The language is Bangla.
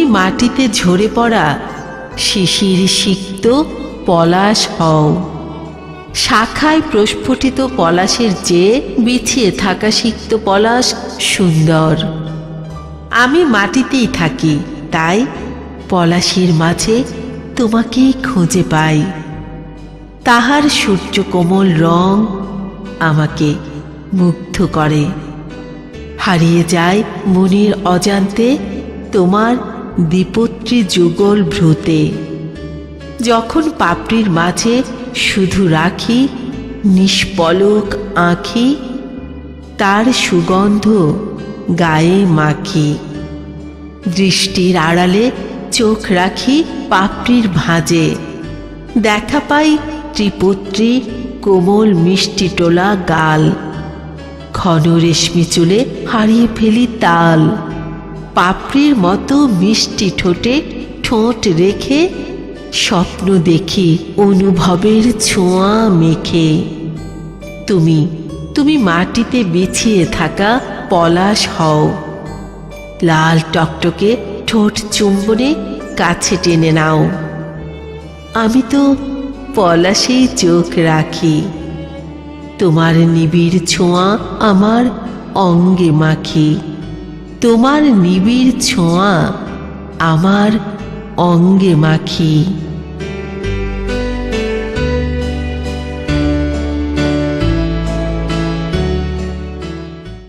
মাটিতে ঝরে পড়া শিশির সিক্ত পলাশ হও। শাখায় প্রস্ফুটিত পলাশের চেয়ে বিছিয়ে থাকা সিক্ত পলাশ সুন্দর। আমি মাটিতেই থাকি, তাই পলাশের মাঝে তোমাকেই খুঁজে পাই। তাহার সূর্য কোমল রং আমাকে মুগ্ধ করে। হারিয়ে যায় মনির অজান্তে তোমার দ্বিপত্রী যুগল ভ্রুতে। যখন পাপড়ির মাঝে শুধু রাখি নিষ্পলক আঁখি, তার সুগন্ধ গায়ে মাখি। দৃষ্টির আড়ালে চোখ রাখি পাপড়ির ভাঁজে। দেখা পাই ত্রিপত্রী কোমল মিষ্টি টোলা গাল। ঘন রেশমি চুলে হারিয়ে ফেলি তাল। পাপড়ির মতো মিষ্টি ঠোঁটে ঠোঁট রেখে স্বপ্ন দেখি অনুভবের ছোঁয়া মেখে। তুমি তুমি মাটিতে বিছিয়ে থাকা পলাশ হও। লাল টকটকে ঠোঁট চুম্বনে কাছে টেনে নাও। আমি তো পলাশেই চোখ রাখি। তোমার নিবিড় ছোঁয়া আমার অঙ্গে মাখি। তোমার নিবিড় ছোঁয়া আমার অঙ্গে মাখি।